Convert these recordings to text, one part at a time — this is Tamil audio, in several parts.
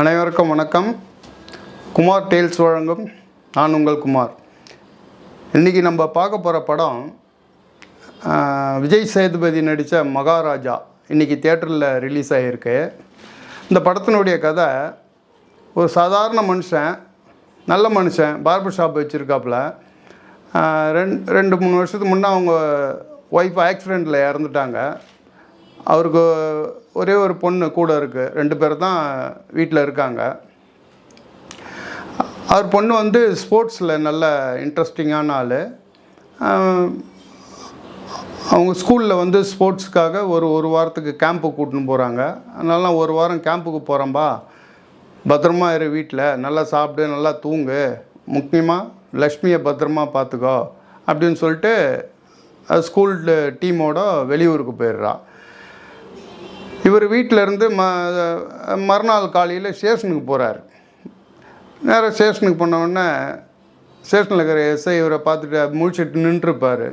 அனைவருக்கும் வணக்கம். குமார் டெய்ல்ஸ் வழங்கும் நான் உங்கள் குமார். இன்றைக்கி நம்ம பார்க்க போகிற படம் விஜய் சேதுபதி நடித்த மகாராஜா இன்றைக்கி தேட்டரில் ரிலீஸ் ஆகியிருக்கு இந்த படத்தினுடைய கதை ஒரு சாதாரண மனுஷன் நல்ல மனுஷன் பார்பர் ஷாப் வச்சுருக்காப்புல. ரெண்டு ரெண்டு மூணு வருஷத்துக்கு முன்னே அவங்க ஒய்ஃப் ஆக்சிடெண்ட்டில் இறந்துட்டாங்க. அவருக்கு ஒரே ஒரு பொண்ணு கூட இருக்குது ரெண்டு பேர் தான் வீட்டில் இருக்காங்க. அவர் பொண்ணு வந்து ஸ்போர்ட்ஸில் நல்ல இன்ட்ரெஸ்டிங்கான ஆள். அவங்க ஸ்கூலில் வந்து ஸ்போர்ட்ஸுக்காக ஒரு ஒரு வாரத்துக்கு கேம்ப்பு கூட்டின்னு போகிறாங்க அதனால நான் ஒரு வாரம் கேம்ப்புக்கு போகிறேன்பா பத்திரமா இரு வீட்டில் நல்லா சாப்பிடு நல்லா தூங்கு. முக்கியமாக லக்ஷ்மியை பத்திரமா பார்த்துக்கோ. அப்படின்னு சொல்லிட்டு ஸ்கூல் டீமோட வெளியூருக்கு போயிடுறா. இவர் வீட்டில் இருந்து ம மறுநாள் காலையில் ஸ்டேஷனுக்கு போகிறார் நேராக ஸ்டேஷனுக்கு போனவுடனே ஸ்டேஷனில் இருக்கிற எஸ்ஐ இவரை பார்த்துட்டு முழிச்சிட்டு நின்றுருப்பார்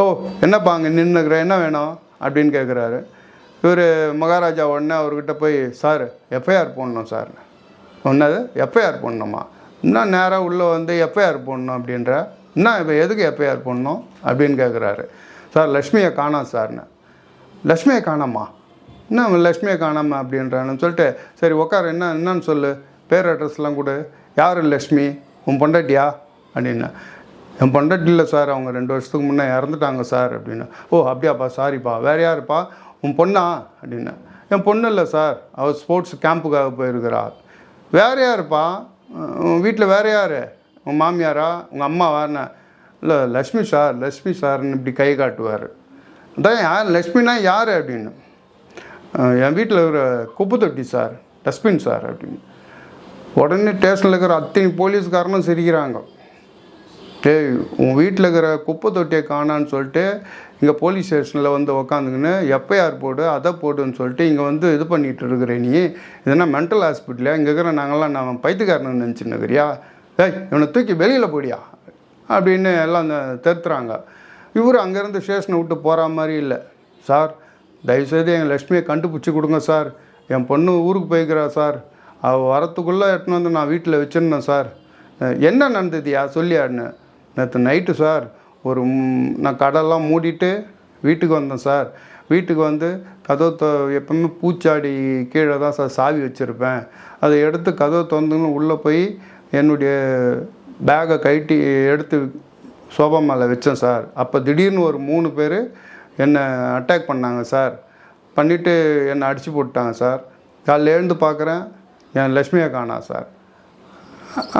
ஓ என்னப்பா அங்கே நின்றுக்கிற என்ன வேணும்? அப்படின்னு கேட்குறாரு இவர் மகாராஜா உடனே அவர்கிட்ட போய் சார் எஃப்ஐஆர் போடணும் சார். ஒன்றாவது எஃப்ஐஆர் போடணுமா? இன்னும் நேராக உள்ளே வந்து எஃப்ஐஆர் போடணும்? அப்படின்ற என்ன இப்போ எதுக்கு எஃப்ஐஆர் போடணும்? அப்படின்னு கேட்குறாரு சார் லக்ஷ்மியை காணோம் சார்னு. லக்ஷ்மியை காணாமா? என்ன அவன் லக்ஷ்மியை காணாமா அப்படின்றான்னு சொல்லிட்டு சரி உட்கார் என்ன என்னன்னு சொல்லு பேர் அட்ரஸ்லாம் கொடு. யார் லக்ஷ்மி உன் பொண்டாட்டியா? அப்படின்னு என் பொண்டாட்டி இல்லை சார் அவங்க ரெண்டு வருஷத்துக்கு முன்னே இறந்துட்டாங்க சார் அப்படின்னு ஓ அப்படியாப்பா சாரிப்பா வேறு யாருப்பா? உன் பொண்ணா? அப்படின்னு என் பொண்ணு இல்லை சார் அவள் ஸ்போர்ட்ஸ் கேம்புக்காக போயிருக்கிறா. வேறு யாருப்பா? உன் வீட்டில் வேறு யார்? உன் மாமியாரா? உங்கள் அம்மாவான்னு இல்லை லக்ஷ்மி சார் லக்ஷ்மி சார்னு இப்படி கை காட்டுவார். அதான் யார்? லக்ஷ்மினா யார் அப்படின்னு? என் வீட்டில் இருக்கிற குப்பை தொட்டி சார் டஸ்ட்பின் சார் அப்படின்னு. உடனே ஸ்டேஷனில் இருக்கிற அத்தனை போலீஸ்காரனும் சிரிக்கிறாங்க. டேய் உன் வீட்டில் இருக்கிற குப்பை தொட்டியை காணான்னு சொல்லிட்டு இங்கே போலீஸ் ஸ்டேஷனில் வந்து உக்காந்துக்கின்னு எஃப்ஐஆர் போடு அதை போடுன்னு சொல்லிட்டு இங்கே வந்து இது பண்ணிகிட்டு இருக்கிற நீ. இதுனா மென்டல் ஹாஸ்பிட்டலில் இங்கே இருக்கிற நாங்கள்லாம் நான் பைத்துக்காரனு நினச்சின்னு இருக்கிறியா? ஏய் இவனை தூக்கி வெளியில் போடியா? அப்படின்னு எல்லாம் அந்த தெருத்துறாங்க இவர் அங்கேருந்து ஸ்டேஷனை விட்டு போகிற மாதிரி இல்லை. சார் தயவுசெய்து என் லக்ஷ்மியை கண்டுபிடிச்சி கொடுங்க சார். என் பொண்ணு ஊருக்கு போய்க்கிறா சார். அவள் வரத்துக்குள்ளே எட்டுன்னு வந்து நான் வீட்டில் வச்சிருந்தேன் சார். என்ன நடந்ததுயா சொல்லியாடுன்னு நேற்று நைட்டு சார் ஒரு நான் கடைலாம் மூடிட்டு வீட்டுக்கு வந்தேன் சார். வீட்டுக்கு வந்து கதவு தொ எப்பவுமே பூச்சாடி கீழே தான் சார் சாவி வச்சுருப்பேன். அதை எடுத்து கதவு திறந்துன்னு உள்ளே போய் என்னுடைய பேகை கழட்டி எடுத்து சோபா மேலே வச்சேன் சார். அப்போ திடீர்னு ஒரு மூணு பேர் என்னை அட்டாக் பண்ணாங்க சார். பண்ணிவிட்டு என்னை அடித்து போட்டாங்க சார். காலைல எழுந்து பார்க்குறேன் என் லக்ஷ்மியை காணா சார்.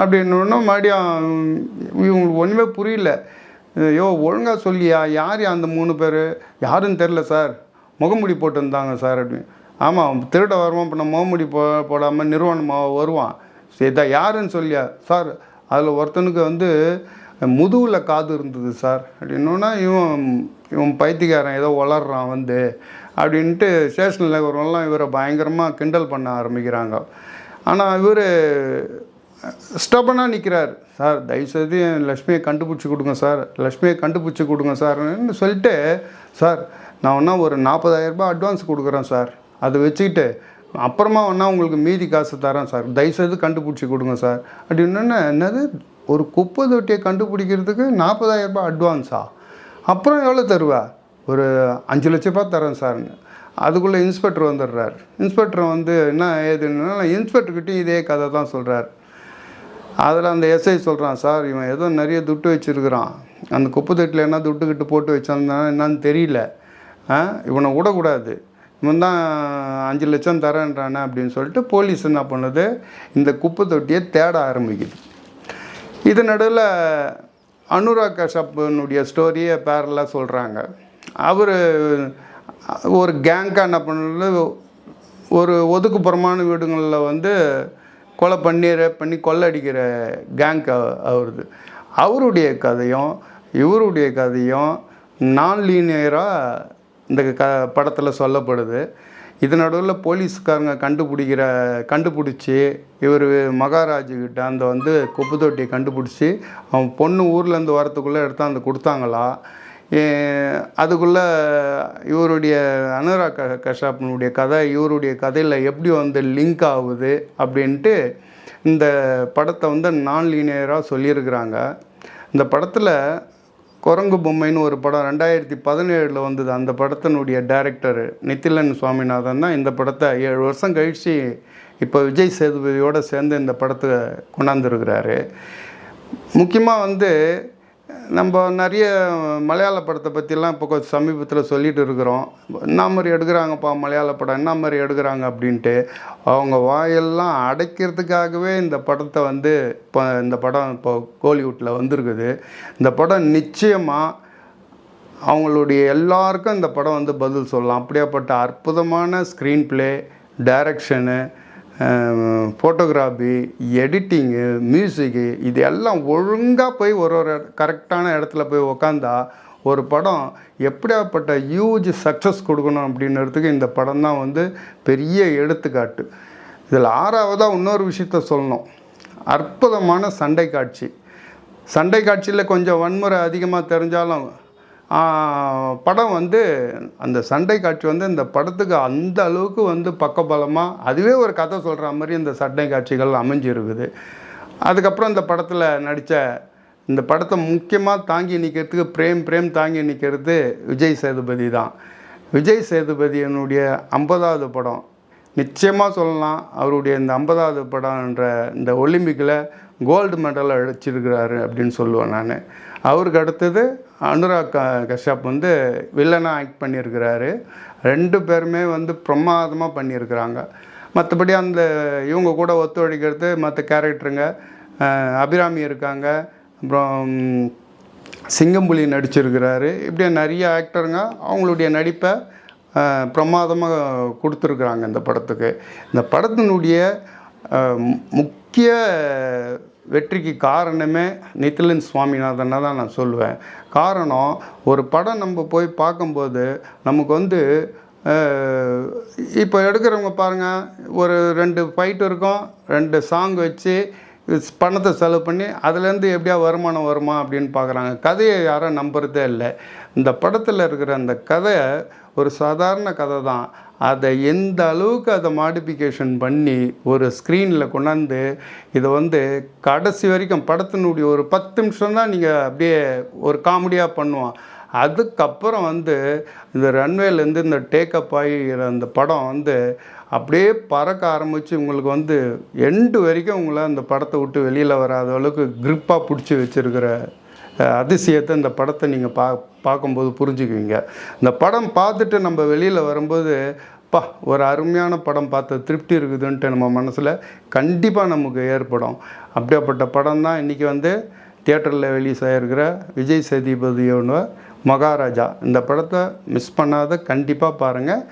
அப்படின்னோடனே மறுபடியும் இவங்களுக்கு ஒன்றுமே புரியல. ஐயோ ஒழுங்காக சொல்லியா? யார் அந்த மூணு பேர்? யாருன்னு தெரில சார். முகமுடி போட்டிருந்தாங்க சார் அப்படின்னு. ஆமாம் திருட வருவான் இப்போ நான் முகமுடி போ போடாமல் நிறுவனமாக வருவான். சரி இதான் யாருன்னு சொல்லியா? சார் அதில் ஒருத்தனுக்கு வந்து முதுகில் காது இருந்தது சார். அப்படின்னோன்னா இவன் இவன் பைத்தியக்காரன் ஏதோ வளர்றான் வந்து அப்படின்ட்டு ஸ்டேஷனில் இருக்கிறவங்களாம் இவரை பயங்கரமாக கிண்டல் பண்ண ஆரம்பிக்கிறாங்க. ஆனால் இவர் ஸ்டபனாக நிற்கிறார் சார் தயவுசெய்து என் லக்ஷ்மியை கண்டுபிடிச்சி கொடுங்க சார். லக்ஷ்மியை கண்டுபிடிச்சி கொடுங்க சார்னு சொல்லிட்டு சார் நான் ஒன்றா ஒரு 40000 ரூபாய் அட்வான்ஸ் கொடுக்குறேன் சார். அதை வச்சுக்கிட்டு அப்புறமா ஒன்றா உங்களுக்கு மீதி காசு தரேன் சார். தயவுசெய்து கண்டுபிடிச்சி கொடுங்க சார். அப்படின்னு என்னது? ஒரு குப்பை தொட்டியை கண்டுபிடிக்கிறதுக்கு 40000 ரூபாய் அட்வான்ஸா அப்புறம் எவ்வளோ தருவா? ஒரு அஞ்சு லட்ச ரூபா தரேன் சார்னு அதுக்குள்ளே இன்ஸ்பெக்டர் வந்துடுறார். இன்ஸ்பெக்டர் வந்து என்ன ஏதுன்னா இன்ஸ்பெக்டர்கிட்டையும் இதே கதை தான் சொல்கிறார் அதில் அந்த எஸ்ஐ சொல்கிறான் சார் இவன் ஏதோ நிறைய துட்டு வச்சுருக்கிறான். அந்த குப்பை தொட்டியில் என்ன துட்டு கிட்டு போட்டு வச்சிருந்தானு என்னன்னு தெரியல. ஆ இவனை விடக்கூடாது. இவன் தான் அஞ்சு லட்சம் தரேன்றானே அப்படின்னு சொல்லிட்டு போலீஸ் என்ன பண்ணுது? இந்த குப்பை தொட்டியை தேட ஆரம்பிக்குது. இது நடுவில் அனுராக் கஷ்யப்னுடைய ஸ்டோரியை பேரலாக சொல்கிறாங்க அவர் ஒரு கேங்காக என்ன பண்ணுறது ஒரு ஒதுக்குப்புறமான வீடுங்களில் வந்து கொலை பண்ணி ரேப் பண்ணி கொள்ளடிக்கிற கேங்க் அவருது. அவருடைய கதையும் இவருடைய கதையும் நான் லீனியராக இந்த க படத்தில் சொல்லப்படுது. இது நடுவில் போலீஸ்காரங்க கண்டுபிடிக்கிற கண்டுபிடிச்சி இவர் மகாராஜுக்கிட்ட அந்த வந்து குப்பு தொட்டியை கண்டுபிடிச்சி அவன் பொண்ணு ஊர்லேருந்து வரத்துக்குள்ளே எடுத்தாந்து கொடுத்தாங்களா? அதுக்குள்ளே இவருடைய அனுராக் கஷாப்பனுடைய கதை இவருடைய கதையில் எப்படி வந்து லிங்க் ஆகுது அப்படின்ட்டு இந்த படத்தை வந்து நான் லீனியராக சொல்லியிருக்கிறாங்க. இந்த படத்தில் குரங்கு பொம்மைன்னு ஒரு படம் ரெண்டாயிரத்தி பதினேழில் வந்தது. அந்த படத்தினுடைய டைரக்டர் நித்திலன் சுவாமிநாதன் தான் இந்த படத்தை ஏழு வருஷம் கழித்து இப்போ விஜய் சேதுபதியோடு சேர்ந்து இந்த படத்தை கொண்டாந்துருக்கிறாரு. முக்கியமாக வந்து நம்ம நிறைய மலையாள படத்தை பற்றிலாம் இப்போ கொஞ்சம் சமீபத்தில் சொல்லிட்டு இருக்கிறோம். என்ன மாதிரி எடுக்கிறாங்கப்பா மலையாள படம்? என்ன மாதிரி எடுக்கிறாங்க அப்படின்ட்டு அவங்க வாயெல்லாம் அடைக்கிறதுக்காகவே இந்த படத்தை வந்து இப்போ இந்த படம் இப்போ கோலிவுட்டில் வந்திருக்குது. இந்த படம் நிச்சயமாக அவங்களுடைய எல்லாருக்கும் இந்த படம் வந்து பதில் சொல்லலாம். அப்படியாப்பட்ட அற்புதமான screenplay direction photography editing music இது எல்லாம் ஒழுங்காக போய் ஒரு ஒரு கரெக்டான இடத்துல போய் உக்காந்தா ஒரு படம் எப்படியாப்பட்ட ஹியூஜ் சக்ஸஸ் கொடுக்கணும் அப்படின்றதுக்கு இந்த படம் தான் வந்து பெரிய எடுத்துக்காட்டு. இதில் ஆறாவதாக இன்னொரு விஷயத்த சொல்லணும். அற்புதமான சண்டை காட்சி. சண்டை காட்சியில் கொஞ்சம் வன்முறை அதிகமாக தெரிஞ்சாலும் படம் வந்து அந்த சண்டை காட்சி வந்து இந்த படத்துக்கு அந்த அளவுக்கு வந்து பக்கபலமாக அதுவே ஒரு கதை சொல்கிற மாதிரி இந்த சண்டை காட்சிகள் அமைஞ்சிருக்குது. அதுக்கப்புறம் இந்த படத்தில் நடித்த இந்த படத்தை முக்கியமாக தாங்கி நிற்கிறதுக்கு பிரேம் பிரேம் தாங்கி நிற்கிறது விஜய் சேதுபதி தான். விஜய் சேதுபதியினுடைய ஐம்பதாவது படம். நிச்சயமாக சொல்லலாம் அவருடைய இந்த ஐம்பதாவது படம்ன்ற இந்த ஒலிம்பிக்கில் கோல்டு மெடல் அடிச்சிருக்கிறாரு அப்படின்னு சொல்லுவேன் நான். அவருக்கு அடுத்தது அனுராக் க- கஷ்யப் வந்து வில்லனாக ஆக்ட் பண்ணியிருக்கிறாரு. ரெண்டு பேருமே வந்து பிரமாதமாக பண்ணியிருக்கிறாங்க. மற்றபடி அந்த இவங்க கூட ஒத்துழைக்கிறது மற்ற கேரக்டருங்க அபிராமி இருக்காங்க. அப்புறம் சிங்கம்புலி நடிச்சிருக்கிறாரு. இப்படியே நிறைய ஆக்டருங்க அவங்களுடைய நடிப்பை பிரமாதமாக கொடுத்துருக்குறாங்க இந்த படத்துக்கு. இந்த படத்தினுடைய முக்கிய வெற்றிக்கு காரணமே நித்திலன் சுவாமிநாதனை தான் நான் சொல்லுவேன் காரணம் ஒரு படம் நம்ம போய் பார்க்கும்போது நமக்கு வந்து இப்போ எடுக்கிறவங்க பாருங்கள் ஒரு ரெண்டு ஃபைட் இருக்கும் ரெண்டு சாங் வச்சு பணத்தை செலவு பண்ணி அதுலேருந்து எப்படியா வருமானம் வருமா அப்படின்னு பார்க்குறாங்க. கதையை யாரும் நம்புறதே இல்லை. இந்த படத்தில் இருக்கிற அந்த கதை ஒரு சாதாரண கதை தான். அதை எந்த அளவுக்கு அதை மாடிஃபிகேஷன் பண்ணி ஒரு ஸ்க்ரீனில் கொண்டாந்து இதை வந்து கடைசி வரைக்கும் படத்தினுடைய ஒரு பத்து நிமிஷம் தான் நீங்கள் அப்படியே ஒரு காமெடியாக பண்ணுவோம் அதுக்கப்புறம் வந்து இந்த ரன்வேலேருந்து இந்த டேக்கப் ஆகிற அந்த படம் வந்து அப்படியே பறக்க ஆரம்பித்து உங்களுக்கு வந்து எண்டு வரைக்கும் உங்களை அந்த படத்தை விட்டு வெளியில் வராத அளவுக்கு க்ரிப்பாக பிடிச்சி வச்சுருக்கிற அதிசயத்தை இந்த படத்தை நீங்கள் பா பார்க்கும்போது புரிஞ்சுக்குவீங்க. இந்த படம் பார்த்துட்டு நம்ம வெளியில் வரும்போது பா ஒரு அருமையான படம் பார்த்த திருப்தி இருக்குதுன்ட்டு நம்ம மனசில் கண்டிப்பாக நமக்கு ஏற்படும். அப்படியாப்பட்ட படம் தான் இன்றைக்கி வந்து தியேட்டரில் ரிலீஸ் ஆகிருக்கிற விஜய் சேதுபதியோட மகாராஜா. இந்த படத்தை மிஸ் பண்ணாத கண்டிப்பாக பாருங்கள்